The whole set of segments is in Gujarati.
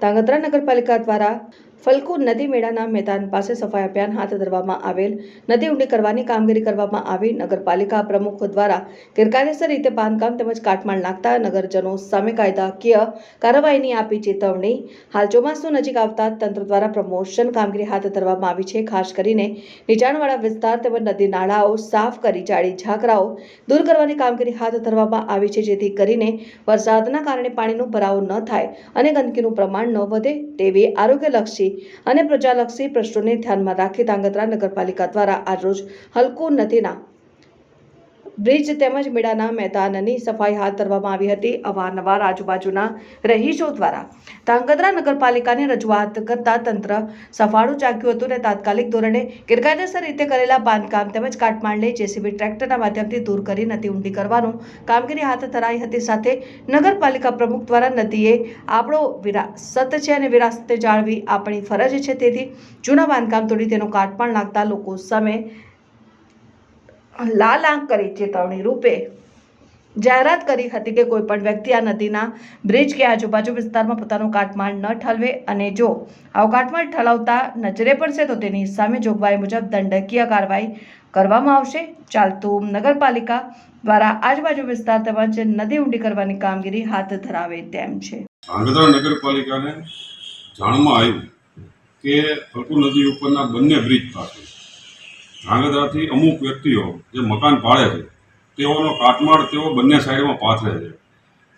ધાંગધ્રા નગરપાલિકા દ્વારા ફલકુ નદી મેળાના મેદાન પાસે સફાઈ અભિયાન હાથ ધરવામાં આવેલ. નદી ઊંડી કરવાની કામગીરી કરવામાં આવી. નગરપાલિકા પ્રમુખ દ્વારા ગેરકાયદેસર રીતે બાંધકામ તેમજ કાટમાળ નાખતા નગરજનો સામે કાયદાકીય કાર્યવાહીની આપી ચેતવણી. હાલ ચોમાસું નજીક આવતા તંત્ર દ્વારા પ્રમોશન કામગીરી હાથ ધરવામાં આવી છે. ખાસ કરીને નીચાણવાળા વિસ્તાર તેમજ નદી નાળાઓ સાફ કરી, જાળી ઝાકરાઓ દૂર કરવાની કામગીરી હાથ ધરવામાં આવી છે. જેથી કરીને વરસાદના કારણે પાણીનો ભરાવો ન થાય અને ગંદકીનું પ્રમાણ ન વધે. તેવી આરોગ્યલક્ષી અને પ્રજાલક્ષી પ્રશ્નોને ધ્યાનમાં રાખી ધાંગધ્રા નગરપાલિકા દ્વારા આજરોજ હલકુ નદીના બ્રિજ તેમજ મેળાના મેદાનની સફાઈ હાથ ધરવામાં આવી હતી. અવારનવાર આજુબાજુના રહીશો દ્વારા ધાંગધ્રા નગરપાલિકાને રજૂઆત કરતા તંત્ર સફાળું ચાક્યું હતું અને તાત્કાલિક ધોરણે ગેરકાયદેસર રીતે કરેલા બાંધકામ તેમજ કાટમાળને જેસીબી ટ્રેક્ટરના માધ્યમથી દૂર કરી નદી ઊંડી કરવાનું કામગીરી હાથ ધરાઈ હતી. સાથે નગરપાલિકા પ્રમુખ દ્વારા નદીએ આપણો વિરાસત છે અને વિરાસત જાળવી આપણી ફરજ છે. તેથી જૂના બાંધકામ તોડી તેનો કાટમાળ નાખતા લોકો સામે લાલ આંખ કરી ચેતવણી રૂપે જાહેરાત કરી હતી કે કોઈપણ વ્યક્તિ આ નદીના બ્રિજ કે આજુબાજુ વિસ્તારમાં પોતાનો કાટમાળ ન ઠલવે અને જો આવો કાટમાળ ઠલાવતા નજરે પડશે તો તેની સામે જોગવાઈ મુજબ દંડકીય કાર્યવાહી કરવામાં આવશે. ચાલતું નગરપાલિકા દ્વારા આજુબાજુ વિસ્તાર તેમજ નદી ઊંડી કરવાની કામગીરી હાથ ધરાવે તેમ છે. નગરપાલિકાને જાણમાં આવ્યું કે નદી ઉપરના બંને બ્રિજ પાસે ધ્રાંગધ્રાથી અમુક વ્યક્તિઓ જે મકાન પાડે છે, તેઓનો કાટમાળ તેઓ બંને સાઈડમાં પાથરે છે.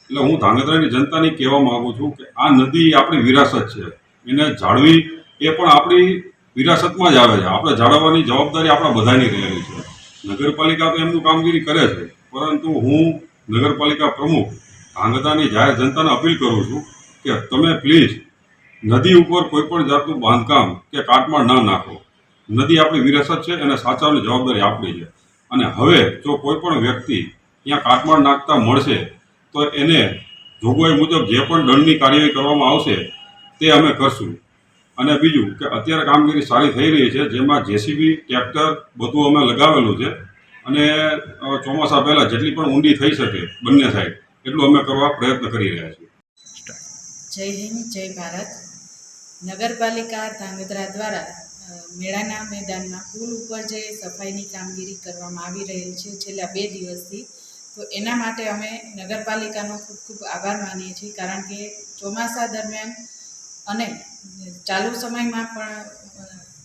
એટલે હું ધ્રાંગધ્રાની જનતાને કહેવા માગું છું કે આ નદી આપણી વિરાસત છે. એને જાળવી એ પણ આપણી વિરાસતમાં જ આવે છે. આપણે જાળવવાની જવાબદારી આપણા બધાની રહેલી છે. નગરપાલિકા તો એમનું કામગીરી કરે છે. પરંતુ હું નગરપાલિકા પ્રમુખ ધ્રાંગધ્રાની જાહેર જનતાને અપીલ કરું છું કે તમે પ્લીઝ નદી ઉપર કોઈ પણ જાતનું બાંધકામ કે કાટમાળ ના નાખો. નદી આપણી વિરાસત છે અને સાચવવાની જવાબદારી આપણી છે. અને હવે જો કોઈ પણ વ્યક્તિ ત્યાં કાટમાળ નાખતા મળશે, તો એને જોગવાઈ મુજબ જે પણ દંડની કાર્યવાહી કરવામાં આવશે, તે અમે કરશું. અને બીજું કે અત્યારે કામગીરી સારી થઈ રહી છે, જેમાં જેસીબી, ટ્રેક્ટર બધું અમે લગાવેલું છે. અને ચોમાસા પહેલાં જેટલી પણ ઊંડી થઈ શકે બંને સાઈડ, એટલું અમે કરવા પ્રયત્ન કરી રહ્યા છીએ. જય હિન્દ, જય ભારત. નગરપાલિકા ધાંગધ્રા દ્વારા મેળાના મેદાનમાં પુલ ઉપર જે સફાઈની કામગીરી કરવામાં આવી રહેલ છે છેલ્લા બે દિવસથી, તો એના માટે અમે નગરપાલિકાનો ખૂબ ખૂબ આભાર માનીએ છીએ, કારણ કે ચોમાસા દરમિયાન અને ચાલુ સમયમાં પણ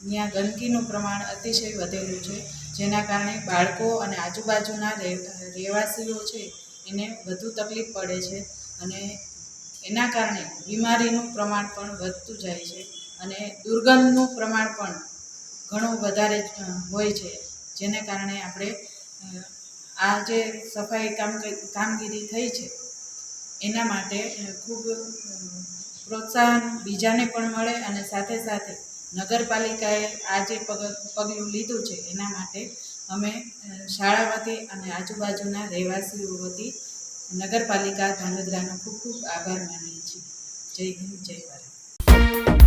ત્યાં ગંદકીનું પ્રમાણ અતિશય વધેલું છે, જેના કારણે બાળકો અને આજુબાજુના રહે- રહેવાસીઓ છે એને વધુ તકલીફ પડે છે અને એના કારણે બીમારીનું પ્રમાણ પણ વધતું જાય છે. અને દુર્ગંધનું પ્રમાણ પણ ઘણું વધારે હોય છે. જેને કારણે આપણે આ જે સફાઈ કામ કામગીરી થઈ છે, એના માટે ખૂબ પ્રોત્સાહન બીજાને પણ મળે અને સાથે સાથે નગરપાલિકાએ આ જે પગ, પગલું લીધું છે, એના માટે અમે શાળા વતી અને આજુબાજુના રહેવાસીઓ વતી નગરપાલિકા ધાંગધ્રાનો ખૂબ ખૂબ આભાર માનીએ છીએ. જય હિન્દ, જય ભારત.